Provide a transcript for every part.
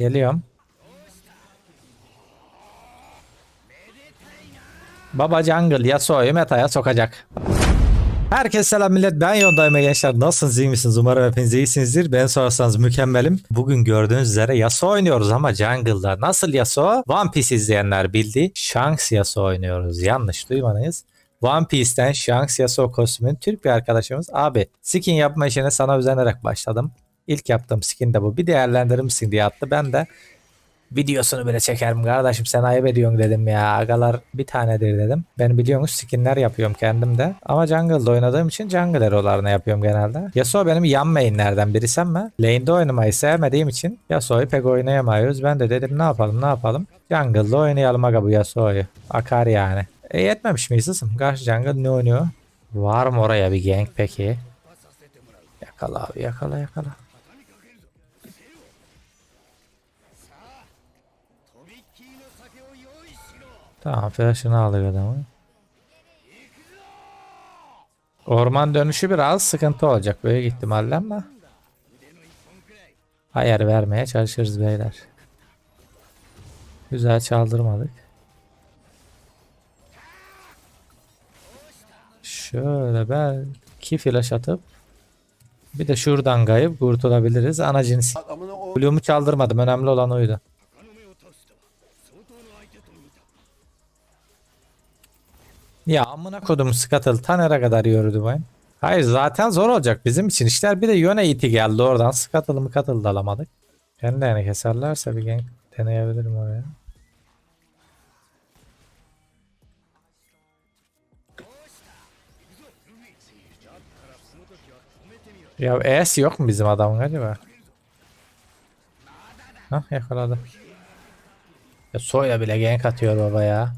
Geliyorum. Baba Jungle Yasuo'yu metaya sokacak. Herkese selam millet ben Yondayım gençler. Nasılsınız iyi misiniz? Umarım hepiniz iyisinizdir. Ben sorarsanız mükemmelim. Bugün gördüğünüz üzere Yasuo oynuyoruz ama jungle'da. Nasıl Yasuo? One Piece izleyenler bildi. Shanks Yasuo oynuyoruz. Yanlış duymadınız. One Piece'ten Shanks Yasuo kostümün Türk bir arkadaşımız. Abi skin yapma işine sana özenerek başladım İlk yaptığım skin de bu bir değerlendirir misin diye attı ben de videosunu bile çekerim kardeşim sen ayıp ediyorsun dedim ya agalar bir tanedir dedim. Ben biliyorsunuz skinler yapıyorum kendim de ama jungle'da oynadığım için jungle hero'larını yapıyorum genelde. Yasuo benim yan mainlerden birisi ama lane'de oynamayı sevmediğim için Yasuo'yu pek oynayamıyoruz. Ben de dedim ne yapalım ne yapalım. Jungle'da oynayalım aga bu Yasuo'yu. Akar yani. E yetmemiş miyiz ısım? Karşı jungle ne oynuyor? Var mı oraya bir gank peki? Yakala abi yakala yakala. Tamam flash'ını alıyor adamı. Orman dönüşü biraz sıkıntı olacak büyük ihtimalle ama ayar vermeye çalışırız beyler. Güzel çaldırmadık. Şöyle belki flash atıp bir de şuradan kayıp kurtulabiliriz. Ana cins. Blue'umu çaldırmadım. Önemli olan oydu. Ya amına kodum Scuttle ta nereye kadar yürüdü bu? Hayır zaten zor olacak bizim için işler. Bir de yöne iti geldi oradan. Scuttle'ı mı Cuttle'ı da alamadık. Kendilerini keserlerse bir gank deneyebilirim oraya. Ya ES yok mu bizim adamın acaba? Hah yakaladı. Ya soya bile gank atıyor baba ya.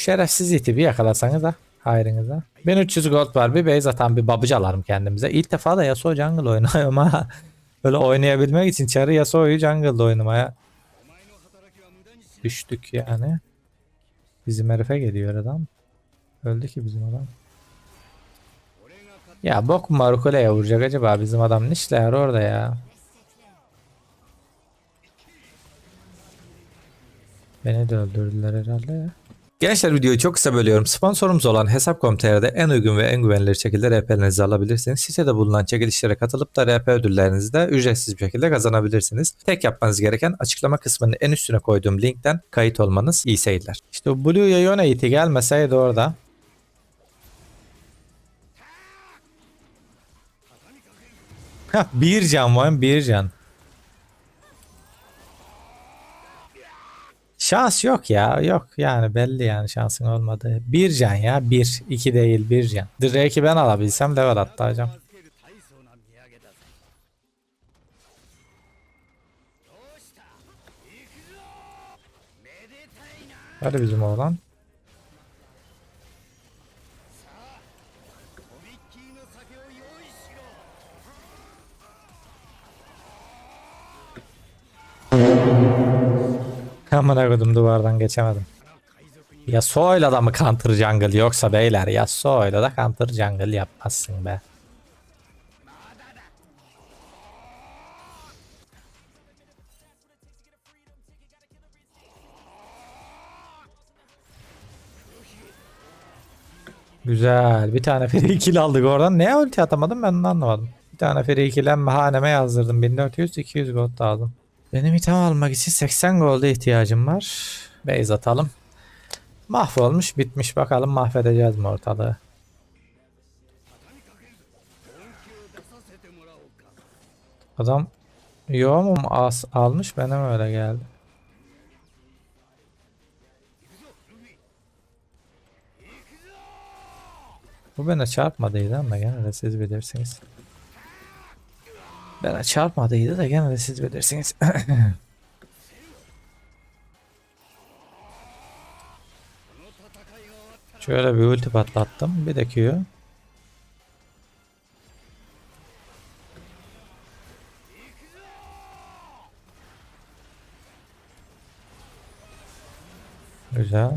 Şerefsiz iti bir yakalasanız da hayrınıza. 1300 gold var bir base atan bir babıcı alarım kendimize. İlk defa da Yasuo jungle oynuyorum ha. Böyle oynayabilmek için çarı Yasuo'yu jungle'da oynamaya düştük yani. Bizim herife geliyor adam. Öldü ki bizim adam. Ya bok mu Marukule'ye vuracak acaba bizim adam ne işler orada ya. Beni de öldürdüler herhalde ya. Gençler videoyu çok kısa bölüyorum. Sponsorumuz olan Hesap.com.tr'de en uygun ve en güvenilir şekilde RP'lerinizi alabilirsiniz. Sitede bulunan çekilişlere katılıp da RP ödüllerinizi de ücretsiz bir şekilde kazanabilirsiniz. Tek yapmanız gereken açıklama kısmının en üstüne koyduğum linkten kayıt olmanız iyi seyirler. İşte Blue Yone iti gelmeseydi orada bir can var bir can. Şans yok ya. Yok yani belli yani şansın olmadığı. Bir can ya. Bir. iki değil bir can. Drake'i ben alabilsem level atlayacağım. Hadi bizim oğlan. Amına koydum duvardan geçemedim. Ya Soyla da mı counter jungle yoksa beyler ya Soyla da counter jungle yapmazsın be. Güzel. Bir tane free kill aldık oradan. Neye ulti atamadım ben onu anlamadım. Bir tane free kill'en haneme yazdırdım. 1400 200 gold aldım. Benim item almak için 80 gold'a ihtiyacım var. Base atalım. Mahvolmuş bitmiş bakalım mahvedeceğiz mi ortalığı. Adam yo mu as almış bana öyle geldi? Bu bana çarpmadıydı ama gene de siz bilirsiniz. Bana çarpmadıydı da gene de siz bilirsiniz. Şöyle bir ulti patlattım. Bir de Q. Güzel.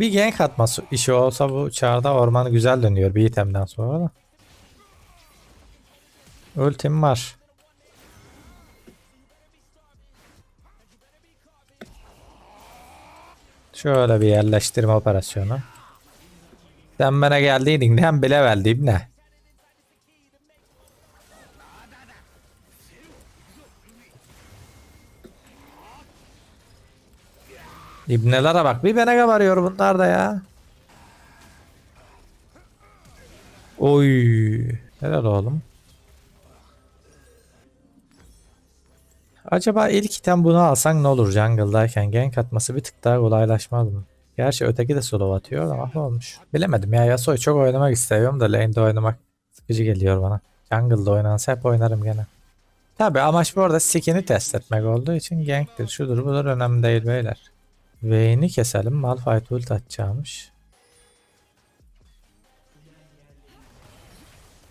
Bir gank atması işi olsa bu çağda ormanı güzel dönüyor bir itemden sonra da. Ultim var. Şöyle bir yerleştirme operasyonu. Sen bana geldiydin hem bile verdim ne? İbnelere bak bir bene varıyor bunlar da ya. Oy. Helal oğlum. Acaba ilk item bunu alsan ne olur jungle'dayken gank atması bir tık daha kolaylaşmaz mı? Gerçi öteki de slow atıyor ama olmuş. Bilemedim ya Yasuo'yu çok oynamak istiyorum da lane'de oynamak sıkıcı geliyor bana. Jungle'da oynansa hep oynarım gene. Tabi amaç bu arada skin'i test etmek olduğu için ganktir şudur budur önemli değil beyler. Vayne'i keselim. Malphite ult atacağımış.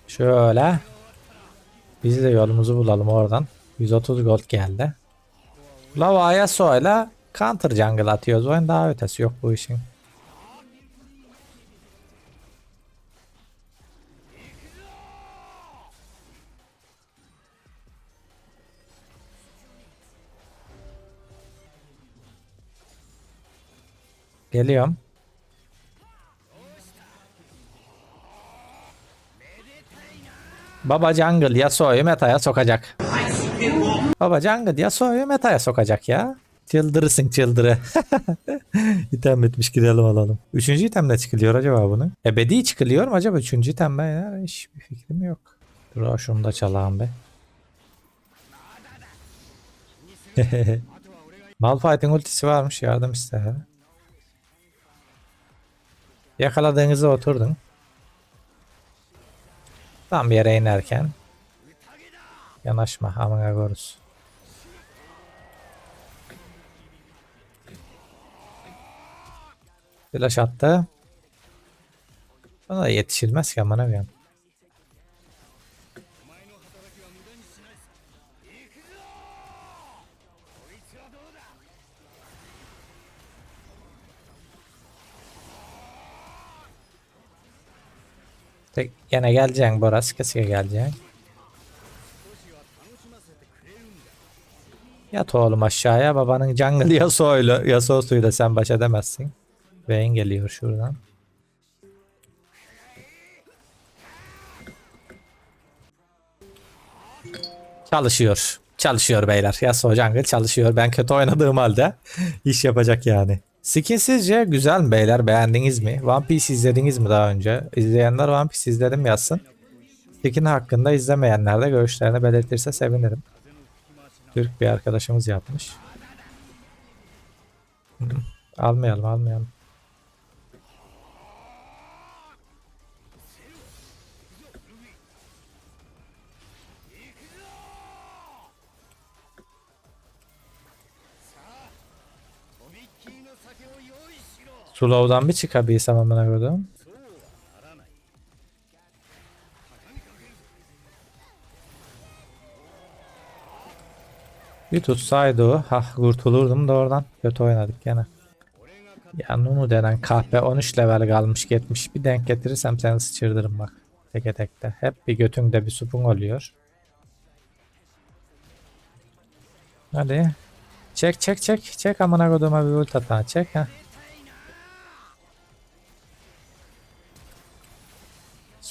Şöyle. Biz de yolumuzu bulalım oradan. 130 gold geldi. Lava Yasuo'yla counter jungle atıyoruz. Oyun daha ötesi yok bu işin. Geliyorum. Baba Jungle Yasuo'yu metaya sokacak. Baba Jungle Yasuo'yu metaya sokacak ya. Çıldırırsın çıldırı. item bitmiş gidelim alalım. Üçüncü item ne çıkılıyor acaba bunun? Ebedi çıkılıyor mu acaba üçüncü item ben hiçbir fikrim yok. Dur şunu da çalalım be. Malphite'in ultisi varmış yardım ister. Yakaladığınızı oturdun. Tam yere inerken yanaşma amına korus. Flash attı. Bana yetişilmez ki amına koyayım. Tek gene geleceksin Boras kesinlikle geleceksin. Yat oğlum aşağıya babanın jungle Yasuo'yla Yasuo'suyla sen baş edemezsin. Vayne geliyor şuradan. Çalışıyor. Çalışıyor beyler. Yasuo jungle çalışıyor. Ben kötü oynadığım halde iş yapacak yani. Skin sizce güzel mi beyler? Beğendiniz mi? One Piece izlediniz mi daha önce? İzleyenler One Piece izledim yazsın. Skin hakkında izlemeyenler de görüşlerini belirtirse sevinirim. Türk bir arkadaşımız yapmış. Almayalım almayalım. Slow'dan bir çıkabilsem amına koydum. Bir tutsaydı o. Hah kurtulurdum da oradan. Kötü oynadık gene. Ya Nunu denen kahpe 13 level kalmış gitmiş. Bir denk getirirsem seni sıçırdırım bak. Teke tekte. Hep bir götünde bir supun oluyor. Hadi. Çek çek çek. Çek amına koduğuma bir ult atan. Çek ha.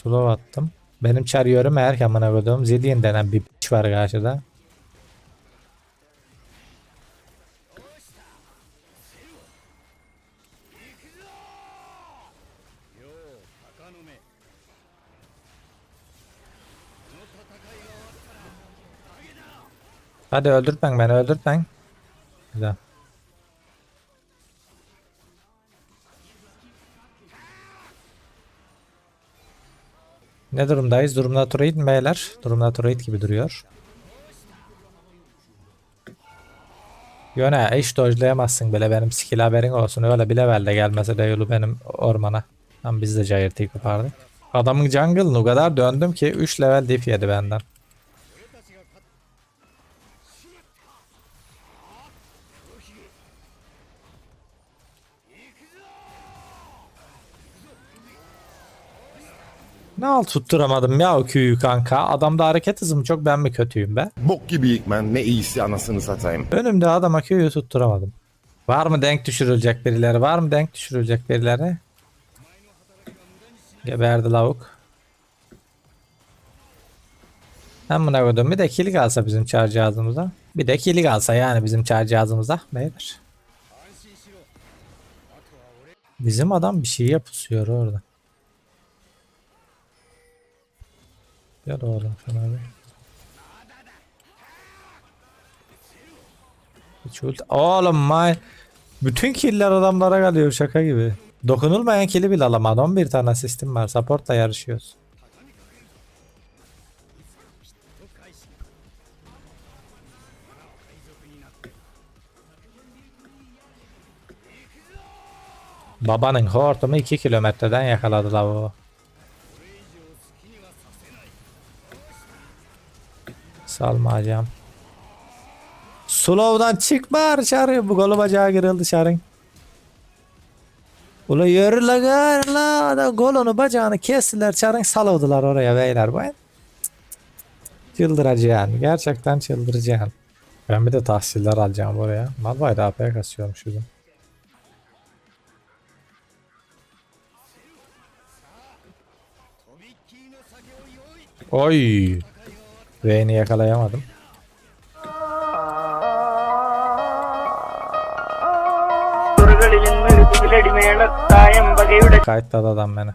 Slow attım. Benim çarıyorum eğer ki amına koduğum. Zillion denen bir piç var karşıda. Hadi öldürtmen beni öldürtmen. Güzel. Ne durumdayız? Durumda trade mi beyler? Durumda trade gibi duruyor. Yöne hiç dojlayamazsın bile benim skill haberin olsun. Öyle bir level gelmese de yolu benim ormana. Tam biz de Jairt'i kopardık. Adamın jungle'ını o kadar döndüm ki 3 level diff yedi benden. Ne al tutturamadım ya o köyü kanka. Adamda hareket hızım çok ben mi kötüyüm be? Bok gibiyik ben. Ne iyisi anasını satayım. Önümde adama köyü tutturamadım. Var mı denk düşürülecek birileri? Var mı denk düşürülecek birileri? Geberdi lavuk. Hem buna koydum. Bir de kill kalsa bizim çağrı cihazımıza. Bir de kill kalsa yani bizim çağrı cihazımıza. Beyler. Bizim adam bir şey yapısıyor orada. Gel oğlum şuna bir. Hiç ulti- Oğlum my. Bütün killer adamlara kalıyor şaka gibi. Dokunulmayan kili bile alamadı. 11 tane asistim var. Support'la yarışıyoruz. Babanın hortumu 2 kilometreden yakaladı lavuğu. Salmayacağım. Slow'dan çıkma dışarı. Bu kolu bacağı kırıldı dışarı. Ula yürü la gari la. Da Golunu bacağını kestiler. Çarın salavdılar oraya beyler. Ben çıldıracaksın. Gerçekten çıldıracaksın. Ben bir de tahsiller alacağım oraya. Malbayda AP kasıyorum şurada. Oy. Reyni yakalayamadım. Kayıtladı adam beni.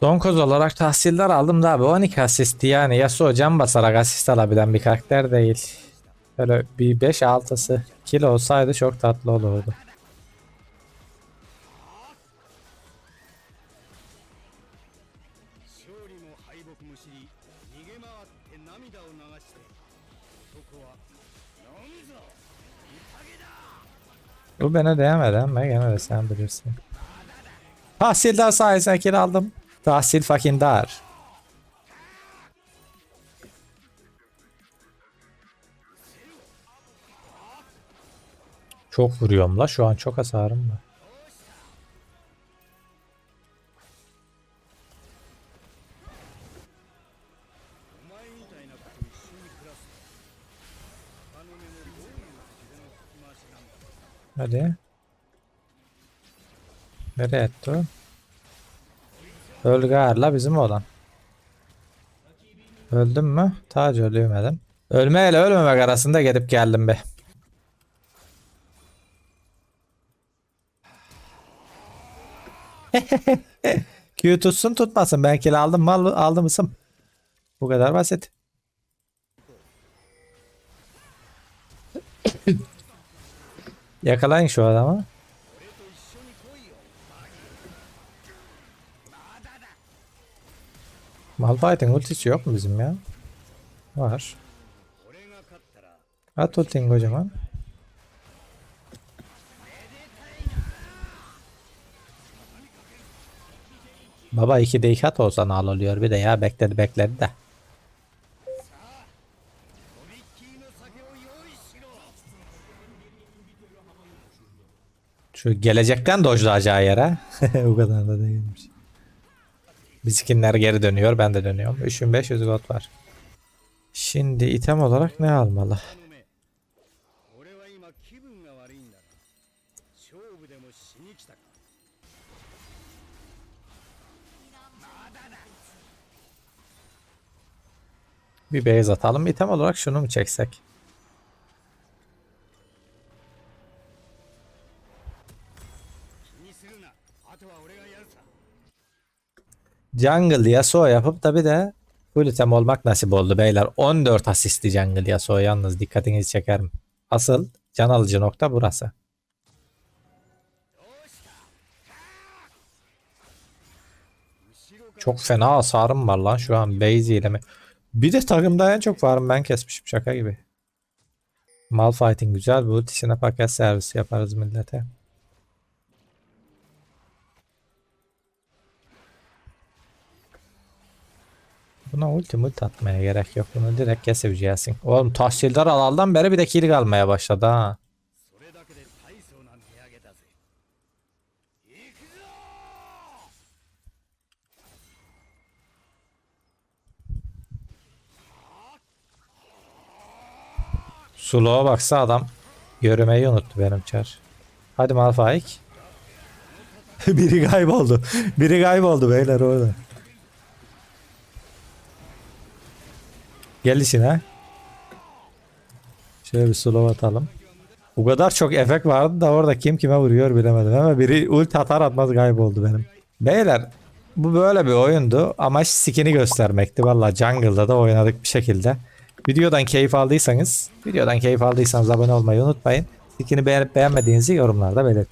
Son koz olarak tahsiller aldım da abi 12 asist yani Yasuo can basarak asist alabilen bir karakter değil. Böyle bir 5-6'sı kill olsaydı çok tatlı olurdu. Bu bana değmedi ama gene de sen bilirsin. Tahsildar sayesinde kill aldım. Tahsil fucking dar. Çok vuruyorum la şu an çok hasarım var. Hadi. Nereye etti o? Ölgar'la bizim olan. Öldüm mü? Tac ölmedim. Ölme ile ölmemek arasında gidip geldim be. Q tutsun tutmasın. Ben kill aldım mal aldım ısım. Bu kadar basit. Yakalayın şu adamı. Malphite'in ultisi yok mu bizim ya? Var. At ultini kocaman. Baba 2'de 2 at olsa nal oluyor bir de ya bekledi bekledi de. Şu gelecekten dojlayacağı yere. Bu kadar da değilmiş. Biskinler geri dönüyor. Ben de dönüyorum. 3500 gold var. Şimdi item olarak ne almalı? Bir base atalım. İtem olarak şunu mu çeksek? Jungle Yasuo yapıp tabi de full item olmak nasip oldu beyler. 14 asistli Jungle Yasuo yalnız dikkatinizi çekerim. Asıl can alıcı nokta burası. Çok fena hasarım var lan şu an base ile? Bir de takımda en çok varım ben kesmişim şaka gibi. Malfighting güzel bu ultisine paket servisi yaparız millete. Buna ulti multi atmaya gerek yok. Bunu direkt kesip gelsin. Oğlum tahsildar alaldan beri bir de kill kalmaya başladı ha. Suluğa baksa adam görmeyi unuttu benim çar. Hadi Malfaik. Biri kayboldu. Biri kayboldu beyler orada. Gel işine. Şöyle bir slow atalım. Bu kadar çok efekt vardı da orada kim kime vuruyor bilemedim ama biri ulti atar atmaz kayboldu benim. Beyler bu böyle bir oyundu. Amaç skin'i göstermekti. Valla jungle'da da oynadık bir şekilde. Videodan keyif aldıysanız, videodan keyif aldıysanız abone olmayı unutmayın. Skin'i beğenip beğenmediğinizi yorumlarda belirtin.